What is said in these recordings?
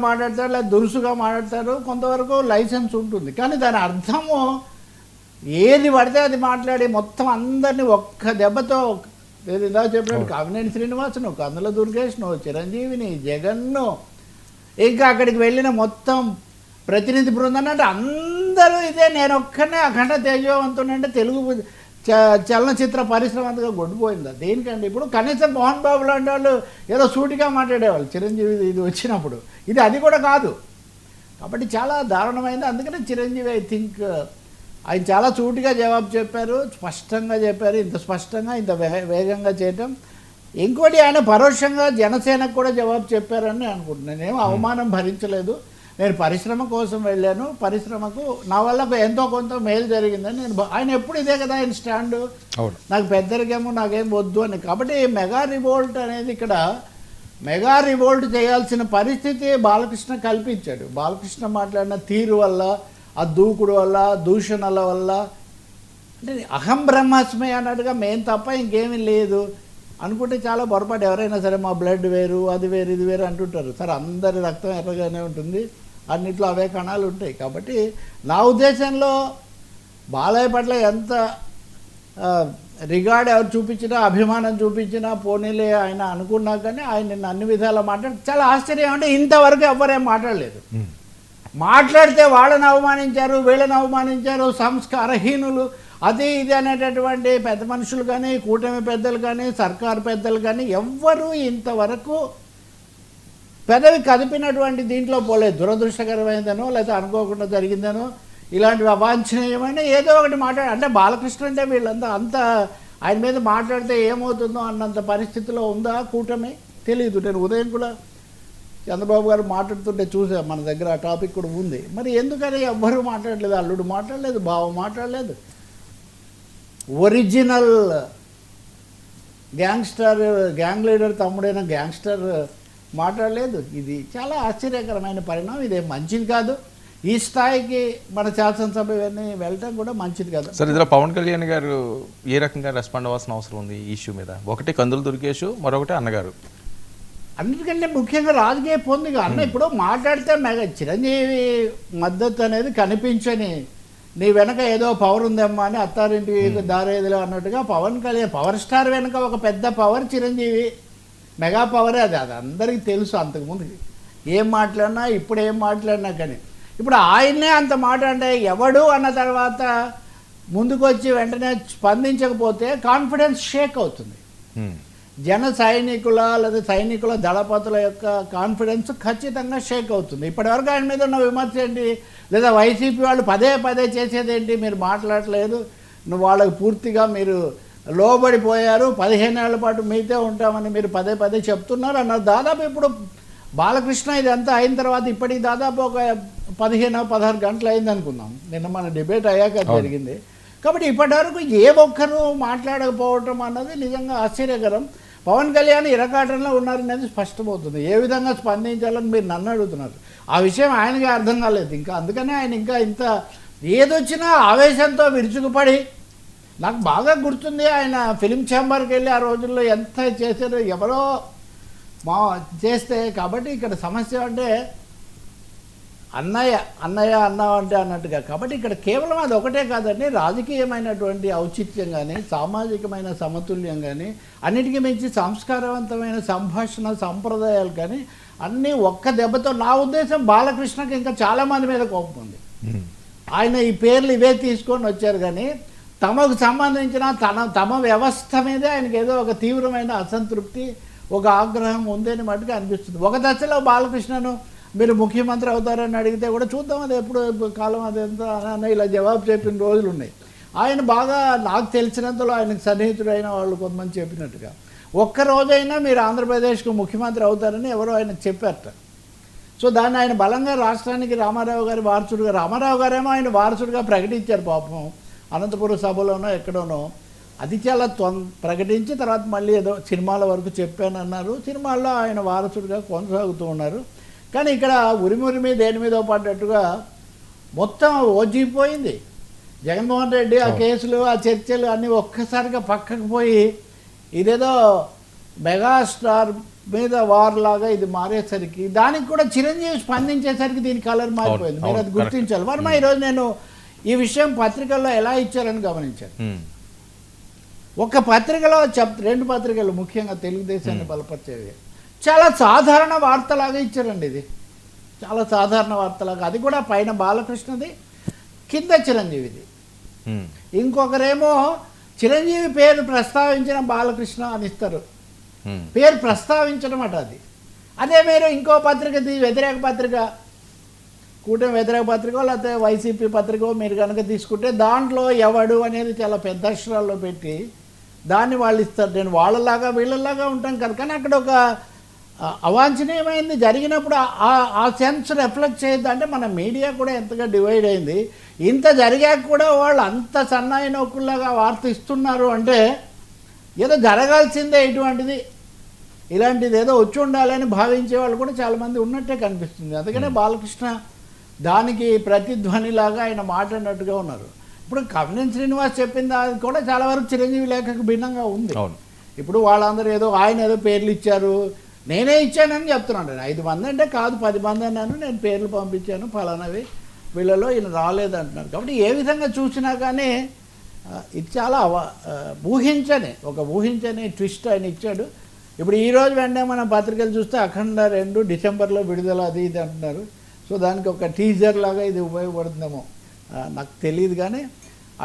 మాట్లాడతారు లేదా దురుసుగా మాట్లాడతారు కొంతవరకు లైసెన్స్ ఉంటుంది. కానీ దాని అర్థము ఏది పడితే అది మాట్లాడి మొత్తం అందరినీ ఒక్క దెబ్బతో ఏది ఇందాక చెప్పినట్టు కామినేని శ్రీనివాసను కందుల దుర్గేష్ను చిరంజీవిని జగన్ను ఇంకా అక్కడికి వెళ్ళిన మొత్తం ప్రతినిధి బృందం అంటే అందరూ ఇదే. నేను ఒక్కనే అఖండ తేజవంతుని అంటే తెలుగు చలనచిత్ర పరిశ్రమ అంతగా గొడ్డిపోయిందా? దేనికండి ఇప్పుడు? కనీసం మోహన్ బాబు లాంటి వాళ్ళు ఏదో సూటిగా మాట్లాడేవాళ్ళు. చిరంజీవి ఇది వచ్చినప్పుడు. ఇది అది కూడా కాదు. కాబట్టి చాలా దారుణమైంది. అందుకనే చిరంజీవి ఐ థింక్ ఆయన చాలా సూటిగా జవాబు చెప్పారు. స్పష్టంగా చెప్పారు. ఇంత స్పష్టంగా ఇంత వే- వేగంగా చేయటం. ఇంకోటి ఆయన పరోక్షంగా జనసేనకు కూడా జవాబు చెప్పారని అనుకుంటున్నాను. నేను అవమానం భరించలేదు. నేను పరిశ్రమ కోసం వెళ్ళాను. పరిశ్రమకు నా వల్ల ఎంతో కొంత మేలు జరిగిందని నేను ఆయన ఎప్పుడు ఇదే కదా ఆయన స్టాండ్. నాకు పెద్దరికేమో నాకేం వద్దు అని. కాబట్టి మెగా రివోల్ట్ అనేది ఇక్కడ మెగా రివోల్ట్ చేయాల్సిన పరిస్థితి బాలకృష్ణ కల్పించాడు. బాలకృష్ణ మాట్లాడిన తీరు వల్ల ఆ దూకుడు వల్ల దూషణల వల్ల అంటే అహం బ్రహ్మాస్మే అన్నట్టుగా మేం తప్ప ఇంకేమీ లేదు. అనుకుంటే చాలా పొరపాటు. ఎవరైనా సరే మా బ్లడ్ వేరు అది వేరు ఇది వేరు అంటుంటారు. సరే అందరి రక్తం ఎర్రగానే ఉంటుంది. అన్నిట్లో అవే కణాలు ఉంటాయి. కాబట్టి నా ఉద్దేశంలో బాలయ్య పట్ల ఎంత రిగార్డ్ ఎవరు చూపించినా అభిమానం చూపించినా పోనీలే ఆయన అనుకున్నా కానీ ఆయన నిన్న అన్ని విధాలా మాట్లాడి చాలా ఆశ్చర్యం అంటే ఇంతవరకు ఎవరేం మాట్లాడలేదు. మాట్లాడితే వాళ్ళని అవమానించారు వీళ్ళని అవమానించారు సంస్కారహీనులు అది ఇది అనేటటువంటి పెద్ద మనుషులు కానీ కూటమి పెద్దలు కానీ సర్కారు పెద్దలు కానీ ఎవ్వరూ ఇంతవరకు పెదవి కదిపినటువంటి దీంట్లో పోలేదు. దురదృష్టకరమైందనో లేదా అనుకోకుండా జరిగిందనో ఇలాంటివి అవాంఛనీయమైన ఏదో ఒకటి మాట్లాడ అంటే బాలకృష్ణ అంటే వీళ్ళంతా అంత ఆయన మీద మాట్లాడితే ఏమవుతుందో అన్నంత పరిస్థితిలో ఉందా కూటమి? తెలియదు నేను ఉదయం కూడా చంద్రబాబు గారు మాట్లాడుతుంటే చూసా మన దగ్గర ఆ టాపిక్ కూడా ఉంది. మరి ఎందుకని ఎవ్వరూ మాట్లాడలేదు? అల్లుడు మాట్లాడలేదు బావ మాట్లాడలేదు. ఒరిజినల్ గ్యాంగ్స్టర్ గ్యాంగ్ లీడర్ తమ్ముడైన గ్యాంగ్స్టర్ మాట్లాడలేదు. ఇది చాలా ఆశ్చర్యకరమైన పరిణామం. ఇదేం మంచిది కాదు. ఈ స్థాయికి మన శాసనసభ ఇవన్నీ వెళ్ళటం కూడా మంచిది కాదు. సార్ ఇందులో పవన్ కళ్యాణ్ గారు ఏ రకంగా రెస్పాండ్ అవ్వాల్సిన అవసరం ఉంది ఈ ఇష్యూ మీద? ఒకటి కందులు దుర్గేష్ మరొకటి అన్నగారు. అన్నిటికంటే ముఖ్యంగా రాజకీయ పొందిక అన్న ఇప్పుడు మాట్లాడితే మెగ చిరంజీవి మద్దతు అనేది కనిపించని నీ వెనక ఏదో పవర్ ఉందమ్మా అని అత్తారింటి దారేదిలో అన్నట్టుగా పవన్ కళ్యాణ్ పవర్ స్టార్ వెనక ఒక పెద్ద పవర్ చిరంజీవి. మెగా పవరే అది. అది అందరికీ తెలుసు అంతకుముందు. ఏం మాట్లాడినా ఇప్పుడు ఏం మాట్లాడినా కానీ. ఇప్పుడు ఆయన్నే అంత మాట అంటే ఎవడు అన్న తర్వాత ముందుకు వచ్చి వెంటనే స్పందించకపోతే కాన్ఫిడెన్స్ షేక్ అవుతుంది. ఉమ్. జన సైనికుల లేదా సైనికుల దళపతుల యొక్క కాన్ఫిడెన్స్ ఖచ్చితంగా షేక్ అవుతుంది. ఇప్పటివరకు ఆయన మీద ఉన్న విమర్శ ఏంటి? లేదా వైసీపీ వాళ్ళు పదే పదే చేసేది ఏంటి? మీరు మాట్లాడలేదు నువ్వు వాళ్ళకి పూర్తిగా మీరు లోబడిపోయారు. పదిహేను ఏళ్ళ పాటు మీతో ఉంటామని మీరు పదే పదే చెప్తున్నారు అన్నారు. దాదాపు ఇప్పుడు బాలకృష్ణ ఇదంతా అయిన తర్వాత ఇప్పటికి దాదాపు ఒక పదిహేను పదహారు గంటలు అయింది అనుకుందాం. నిన్న మన డిబేట్ అయ్యాక జరిగింది. కాబట్టి ఇప్పటివరకు ఏ ఒక్కరూ మాట్లాడకపోవటం అన్నది నిజంగా ఆశ్చర్యకరం. పవన్ కళ్యాణ్ ఇరకాటంలో ఉన్నారనేది స్పష్టమవుతుంది. ఏ విధంగా స్పందించాలని మీరు నన్ను అడుగుతున్నారు. ఆ విషయం ఆయనకి అర్థం కాలేదు. ఇంకా అందుకనే ఆయన ఇంకా ఇంత ఏదొచ్చినా ఆవేశంతో విరుచుకుపడి నాకు బాగా గుర్తుంది ఆయన ఫిలిం ఛాంబర్కి వెళ్ళి ఆ రోజుల్లో ఎంత చేశారో ఎవరో మా చేస్తే కాబట్టి ఇక్కడ సమస్య అంటే అన్నయ్య అన్నయ్య అన్న అంటే అన్నట్టుగా. కాబట్టి ఇక్కడ కేవలం అది ఒకటే కాదండి. రాజకీయమైనటువంటి ఔచిత్యం కానీ సామాజికమైన సమతుల్యం కానీ అన్నిటికీ మించి సంస్కారవంతమైన సంభాషణ సంప్రదాయాలు కానీ అన్నీ ఒక్క దెబ్బతో నా ఉద్దేశం బాలకృష్ణకి ఇంకా చాలామంది మీద కోపం ఉంది. ఆయన ఈ పేర్లు ఇవే తీసుకొని వచ్చారు కానీ తమకు సంబంధించిన తన తమ వ్యవస్థ మీదే ఆయనకి ఏదో ఒక తీవ్రమైన అసంతృప్తి ఒక ఆగ్రహం ఉందని మటుకు అనిపిస్తుంది. ఒక దశలో బాలకృష్ణను మీరు ముఖ్యమంత్రి అవుతారని అడిగితే కూడా చూద్దాం అది ఎప్పుడు కాలం అది ఎంత అని ఇలా జవాబు చెప్పిన రోజులు ఉన్నాయి. ఆయన బాగా నాకు తెలిసినంతలో ఆయనకు సన్నిహితుడైన వాళ్ళు కొంతమంది చెప్పినట్టుగా ఒక్క రోజైనా మీరు ఆంధ్రప్రదేశ్కు ముఖ్యమంత్రి అవుతారని ఎవరో ఆయన చెప్పారట. సో దాన్ని ఆయన బలంగా రాష్ట్రానికి రామారావు గారి వారసుడుగా రామారావు గారేమో ఆయన వారసుడిగా ప్రకటించారు పాపం. అనంతపురం సభలోనో ఎక్కడోనో అది చాలా తొం ప్రకటించి తర్వాత మళ్ళీ ఏదో సినిమాల వరకు చెప్పానన్నారు. సినిమాల్లో ఆయన వారసుడిగా కొనసాగుతూ ఉన్నారు. కానీ ఇక్కడ ఉరిమురిమి దేని మీద పడ్డట్టుగా మొత్తం ఓజిపోయింది జగన్మోహన్ రెడ్డి ఆ కేసులు ఆ చర్చలు అన్నీ ఒక్కసారిగా పక్కకు పోయి ఇదేదో మెగాస్టార్ మీద వార్ లాగా ఇది మారేసరికి దానికి కూడా చిరంజీవి స్పందించేసరికి దీని కలర్ మారిపోయింది. మీరు అది గుర్తించాలి. వర్మ ఈరోజు నేను ఈ విషయం పత్రికల్లో ఎలా ఇచ్చారని గమనించాను. ఒక పత్రికలో చెప్ రెండు పత్రికలు ముఖ్యంగా తెలుగుదేశాన్ని బలపరిచేవి. చాలా సాధారణ వార్తలాగా ఇచ్చారండి ఇది. చాలా సాధారణ వార్తలాగా. అది కూడా పైన బాలకృష్ణది కింద చిరంజీవిది. ఇంకొకరేమో చిరంజీవి పేరు ప్రస్తావించిన బాలకృష్ణ అని ఇస్తారు. పేరు ప్రస్తావించడం అట అది. అదే మీరు ఇంకో పత్రిక వ్యతిరేక పత్రిక కూటమి వ్యతిరేక పత్రిక లేకపోతే వైసీపీ పత్రిక మీరు కనుక తీసుకుంటే దాంట్లో ఎవడు అనేది చాలా పెద్ద అక్షరాల్లో పెట్టి దాన్ని వాళ్ళు ఇస్తారు. నేను వాళ్ళలాగా వీళ్ళలాగా ఉంటాం కదా. కానీ అక్కడ ఒక అవాంఛనీయమైంది జరిగినప్పుడు ఆ- సెన్స్ రిఫ్లెక్ట్ చేయొద్దు. అంటే మన మీడియా కూడా ఎంతగా డివైడ్ అయింది. ఇంత జరిగాక కూడా వాళ్ళు అంత సన్నాయి నౌకుల్లాగా వార్త ఇస్తున్నారు అంటే ఏదో జరగాల్సిందే ఇటువంటిది. ఇలాంటిది ఏదో వచ్చి ఉండాలని భావించే వాళ్ళు కూడా చాలామంది ఉన్నట్టే కనిపిస్తుంది. అందుకనే బాలకృష్ణ దానికి ప్రతిధ్వనిలాగా ఆయన మాట్లాడినట్టుగా ఉన్నారు. ఇప్పుడు కవినేని శ్రీనివాస్ చెప్పింది అది కూడా చాలా వరకు చిరంజీవి లేఖకు భిన్నంగా ఉంది. ఇప్పుడు వాళ్ళందరూ ఏదో ఆయన ఏదో పేర్లు ఇచ్చారు. నేనే ఇచ్చానని చెప్తున్నాను నేను ఐదు మంది అంటే కాదు పది మంది అన్నాను నేను పేర్లు పంపించాను ఫలానవి వీళ్ళలో ఈయన రాలేదంటున్నారు కాబట్టి ఏ విధంగా చూసినా కానీ ఇది చాలా అవ ఊహించని ఒక ఊహించని ట్విస్ట్ ఆయన ఇచ్చాడు. ఇప్పుడు ఈరోజు వెంటనే మనం పత్రికలు చూస్తే అఖండ రెండు డిసెంబర్లో విడుదల అది ఇది అంటున్నారు. సో దానికి ఒక టీజర్ లాగా ఇది ఉపయోగపడుతుందేమో నాకు తెలియదు కానీ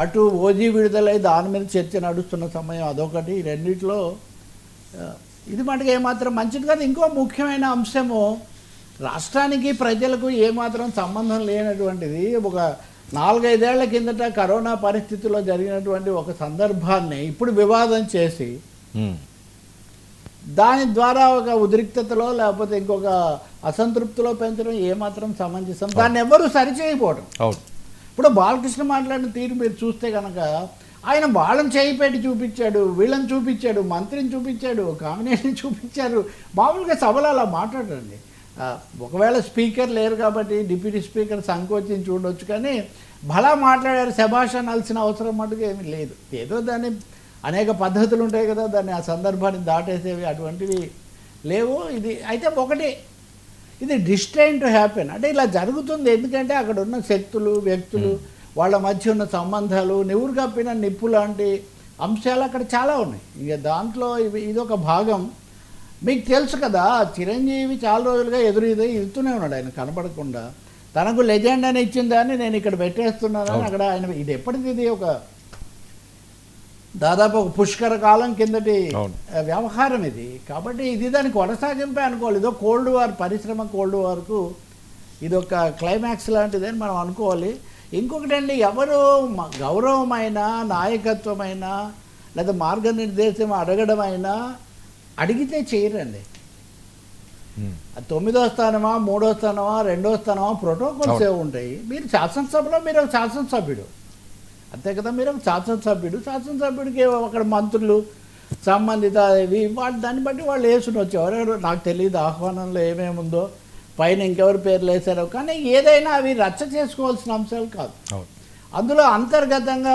అటు ఓజీ విడుదలై దాని మీద చర్చ నడుస్తున్న సమయం అదొకటి. రెండిట్లో ఇది మటుకు ఏమాత్రం మంచిది కాదు. ఇంకో ముఖ్యమైన అంశము రాష్ట్రానికి ప్రజలకు ఏమాత్రం సంబంధం లేనటువంటిది. ఒక నాలుగైదేళ్ళ కిందట కరోనా పరిస్థితుల్లో జరిగినటువంటి ఒక సందర్భాన్ని ఇప్పుడు వివాదం చేసి దాని ద్వారా ఒక ఉద్రిక్తతలో లేకపోతే ఇంకొక అసంతృప్తిలో పెంచడం ఏమాత్రం సమంజసం. దాన్ని ఎవరు సరిచేయకపోవడం ఇప్పుడు బాలకృష్ణ మాట్లాడిన తీరు మీరు చూస్తే కనుక ఆయన వాళ్ళని చేయిపెట్టి చూపించాడు వీళ్ళని చూపించాడు మంత్రిని చూపించాడు కాంబినేషన్ చూపించారు. మామూలుగా సభలో అలా మాట్లాడండి. ఒకవేళ స్పీకర్ లేరు కాబట్టి డిప్యూటీ స్పీకర్ సంకోచించి చూడవచ్చు కానీ భలా మాట్లాడారు శభాష్ అనాల్సిన అవసరం మటుకు ఏమీ లేదు. ఏదో దాన్ని అనేక పద్ధతులు ఉంటాయి కదా దాన్ని ఆ సందర్భాన్ని దాటేసేవి అటువంటివి లేవు. ఇది అయితే ఒకటి ఇది డిస్టైన్ టు హ్యాపెన్. అంటే ఇలా జరుగుతుంది ఎందుకంటే అక్కడ ఉన్న శక్తులు వ్యక్తులు వాళ్ళ మధ్య ఉన్న సంబంధాలు నివురు కప్పిన నిప్పు లాంటి అంశాలు అక్కడ చాలా ఉన్నాయి. ఇక దాంట్లో ఇవి ఇదొక భాగం. మీకు తెలుసు కదా చిరంజీవి చాలా రోజులుగా ఎదురు ఇస్తూనే ఉన్నాడు. ఆయన కనపడకుండా తనకు లెజెండ్ అని ఇచ్చిన దాన్ని నేను ఇక్కడ పెట్టేస్తున్నానని అవును. అక్కడ ఆయన ఇది ఎప్పటిది ఇది ఒక దాదాపు ఒక పుష్కర కాలం కిందటి వ్యవహారం ఇది. కాబట్టి ఇది దానికి కొనసాగింపే అనుకోవాలి. ఇదో కోల్డ్ వార్ పరిశ్రమ కోల్డ్ వార్కు ఇది ఒక క్లైమాక్స్ లాంటిది అని మనం అనుకోవాలి. ఇంకొకటి అండి ఎవరు గౌరవమైన నాయకత్వమైన లేదా మార్గనిర్దేశం అడగడమైనా అడిగితే చేయరండి. తొమ్మిదో స్థానమా మూడో స్థానమా రెండో స్థానమా ప్రోటోకాల్స్ అవును. ఏ ఉంటాయి మీరు శాసనసభలో మీరు ఒక శాసనసభ్యుడు. అంతే కదా మీరు ఒక శాసనసభ్యుడు. శాసనసభ్యుడికి అక్కడ మంత్రులు సంబంధిత ఇవి వాళ్ళు దాన్ని బట్టి వాళ్ళు వేసుకుని వచ్చి ఎవరెవరు నాకు తెలియదు ఆహ్వానంలో ఏమేమి ఉందో పైన ఇంకెవరి పేర్లు వేశారో కానీ ఏదైనా అవి రచ్చ చేసుకోవాల్సిన అంశాలు కాదు. అందులో అంతర్గతంగా